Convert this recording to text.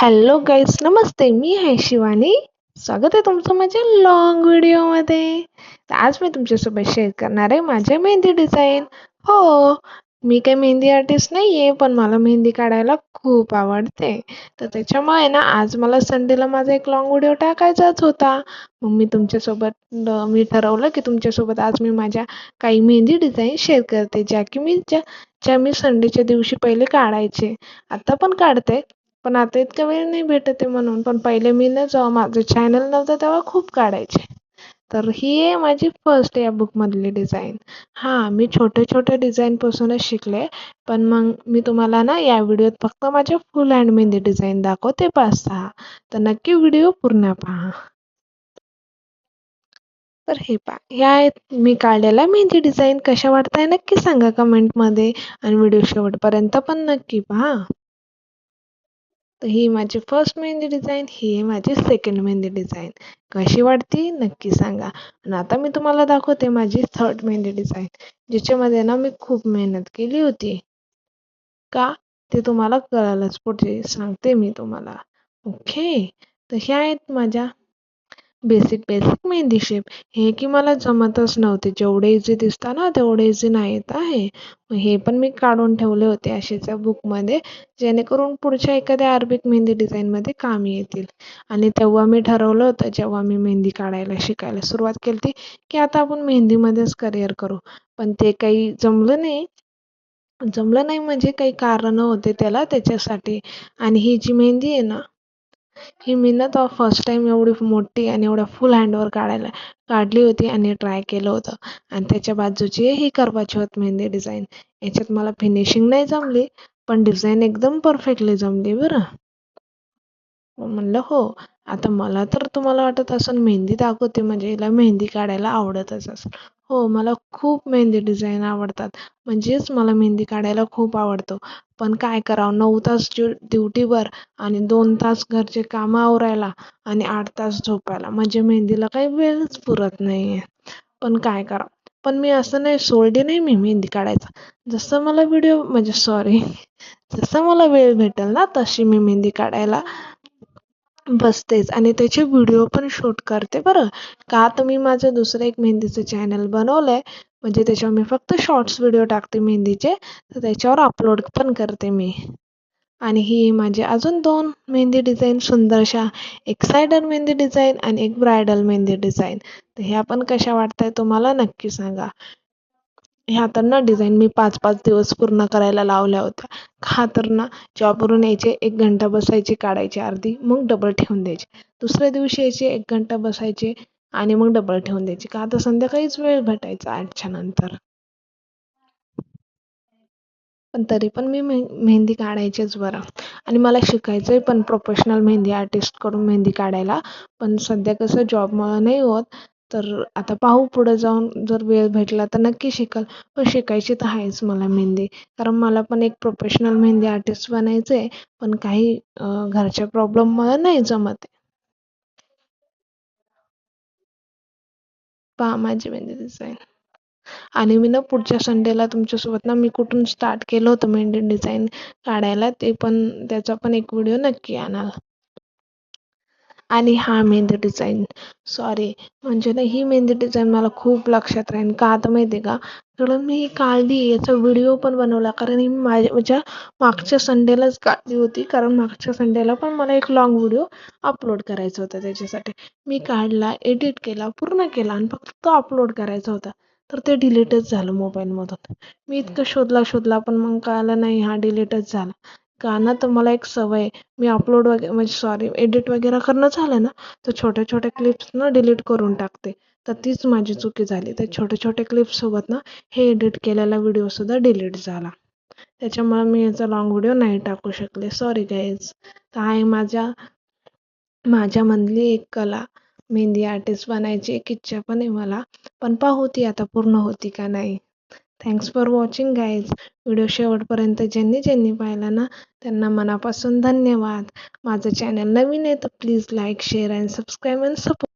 Hello guys नमस्ते मी आहे शिवानी. स्वागत आहे तुमचं माझ्या लॉंग व्हिडिओमध्ये तर आज मी तुमच्यासोबत शेअर करणार आहे माझ्या मेहंदी डिझाईन हो मी काही मेहंदी आर्टिस्ट नाही आहे पण मला मेहंदी काढायला खूप आवडते. तर त्याच्यामुळे ना आज मला संडेला माझा एक लॉंग व्हिडिओ टाकायचाच होता. मग मी तुमच्यासोबत मी ठरवलं की तुमच्यासोबत आज मी माझ्या काही मेहंदी डिझाईन शेअर करते ज्या की मी ज्या ज्या मी संडेच्या दिवशी पहिले काढायचे. आता पण काढते. पण आता इतका वेळ नाही भेटत आहे म्हणून. पण पहिले मी ना जेव्हा माझं चॅनल नव्हतं तेव्हा खूप काढायचे. तर ही आहे माझी फर्स्ट या बुकमधली डिझाईन हां मी छोटे छोटे डिझाईनपासूनच शिकले. पण मग मी तुम्हाला ना या व्हिडिओत फक्त माझ्या फुल हँड मेहंदी डिझाईन दाखवते पाच सहा. तर नक्की व्हिडिओ पूर्ण पहा. तर हे पहा. ह्या आहेत मी काढलेल्या मेहंदी डिझाईन कशा वाटताय नक्की सांगा कमेंटमध्ये आणि व्हिडिओ शेवटपर्यंत पण नक्की पहा. तर ही माझी फर्स्ट मेहंदी डिझाईन ही आहे माझी सेकंड मेहंदी डिझाईन कशी वाटती? नक्की सांगा. आणि आता मी तुम्हाला दाखवते माझी थर्ड मेहंदी डिझाईन ज्याच्यामध्ये ना मी खूप मेहनत केली होती. का? ते तुम्हाला कळालंच पुढे. सांगते मी तुम्हाला. ओके तर ह्या आहेत माझ्या बेसिक बेसिक मेहंदी शेप हे की मला जमतच नव्हते. जेवढे इझी दिसता ना तेवढे इझी नाही येत आहे हे पण मी काढून ठेवले होते असेच्या बुकमध्ये जेणेकरून पुढच्या एखाद्या अरबिक मेहंदी डिझाईनमध्ये कामी येतील. आणि तेव्हा मी ठरवलं होतं जेव्हा मी मेहंदी काढायला शिकायला सुरुवात केली होती की आता आपण मेहंदीमध्येच करिअर करू. पण ते काही जमलं नाही. जमलं नाही म्हणजे काही कारणं होते त्याला त्याच्यासाठी. आणि ही जी मेहंदी आहे ना ही मी ना तेव्हा फर्स्ट टाईम एवढी मोठी आणि एवढ्या फुल हँडवर काढायला काढली होती आणि ट्राय केलं होतं. आणि त्याच्या बाजूची ही करपाची होत मेहंदी डिझाईन याच्यात मला फिनिशिंग नाही जमली पण डिझाईन एकदम परफेक्टली जमली बरं. म्हणलं हो आता मला तर तुम्हाला वाटत असेल मेहंदी दाखवते म्हणजे हिला मेहंदी काढायला आवडतच असं हो मला खूप मेहंदी डिझाईन आवडतात. म्हणजेच मला मेहंदी काढायला खूप आवडतो. पण काय करावं? नऊ तास ड्युटीवर आणि दोन तास घरचे कामं आवरायला आणि आठ तास झोपायला. म्हणजे मेहंदीला काही वेळच पुरत नाही आहे पण काय करावं? पण मी असं नाही सोडली नाही मी मेहंदी काढायचा. जसं मला व्हिडिओ म्हणजे सॉरी जसं मला वेळ भेटेल ना तशी मी मेहंदी काढायला बसतेच. आणि त्याचे व्हिडिओ पण शूट करते बरं. का तर मी माझं दुसरं एक मेहंदीचं चॅनल बनवलं आहे म्हणजे त्याच्यावर मी फक्त शॉर्ट्स व्हिडिओ टाकते मेहंदीचे तर त्याच्यावर अपलोड पण करते मी. आणि ही माझी अजून दोन मेहंदी डिझाईन सुंदरशा एक सायडर मेहंदी डिझाईन आणि एक ब्रायडल मेहंदी डिझाईन तर ह्या पण कशा वाटत आहे तुम्हाला नक्की सांगा. ह्या तर ना डिझाईन मी पाच पाच दिवस पूर्ण करायला लावल्या होत्या. हा तर ना जॉबवरून यायचे एक घंटा बसायचे काढायचे अर्धी मग डबल ठेवून द्यायचे. दुसऱ्या दिवशी यायचे एक घंटा बसायचे आणि मग डबल ठेवून द्यायचे. का तर संध्याकाळीच वेळ भेटायचा आठच्या नंतर. पण तरी पण मी मेहंदी काढायचेच बरं. आणि मला शिकायचं आहे पण प्रोफेशनल मेहंदी आर्टिस्टकडून मेहंदी काढायला. पण सध्या कसं जॉबमुळं नाही होत. तर आता पाहू पुढं जाऊन जर वेळ भेटला तर नक्की शिकल. पण शिकायची तर आहेच मला मेहंदी. कारण मला पण एक प्रोफेशनल मेहंदी आर्टिस्ट बनायचं आहे पण काही घरच्या प्रॉब्लेममुळे नाही जमत. आहे पहा माझी मेहंदी डिझाईन आणि मी ना पुढच्या संडेला तुमच्यासोबत ना मी कुठून स्टार्ट केलं होतं मेहंदी डिझाईन काढायला ते पण त्याचा पण एक व्हिडिओ नक्की आणाल. आणि हा मेहंदी डिझाईन सॉरी म्हणजे ना ही मेहंदी डिझाईन मला खूप लक्षात राहील का आता माहिती आहे का? कारण मी ही काढली याचा व्हिडिओ पण बनवला. कारण ही माझ्या माझ्या मागच्या संडेलाच काढली होती. कारण मागच्या संडेला पण मला एक लाँग व्हिडिओ अपलोड करायचा होता त्याच्यासाठी. मी काढला एडिट केला पूर्ण केला आणि फक्त तो अपलोड करायचा होता. तर ते डिलीटच झालं मोबाईलमधून मी इतकं शोधला शोधला पण मग कळलं नाही हा डिलीटच झाला. गाणं तर मला एक सवय मी अपलोड वगैरे म्हणजे सॉरी एडिट वगैरे करणं झालं ना तर छोट्या छोट्या क्लिप्स ना डिलीट करून टाकते. तर तीच माझी चुकी झाली. त्या छोट्या छोट्या क्लिप्ससोबत ना हे एडिट केलेला व्हिडिओसुद्धा डिलीट झाला. त्याच्यामुळे मी याचा लाँग व्हिडिओ नाही टाकू शकले. सॉरी गाईज तर आहे माझ्या माझ्यामधली एक कला. मेहंदी आर्टिस्ट बनायची एक इच्छा पण आहे मला. पण पाहू ती आता पूर्ण होती का नाही. Thanks for watching guys video शेवटपर्यंत ज्यांनी ज्यांनी पाहिला ना त्यांना मनापासून धन्यवाद. माझं चॅनल नवीन आहे तर please like share and subscribe and support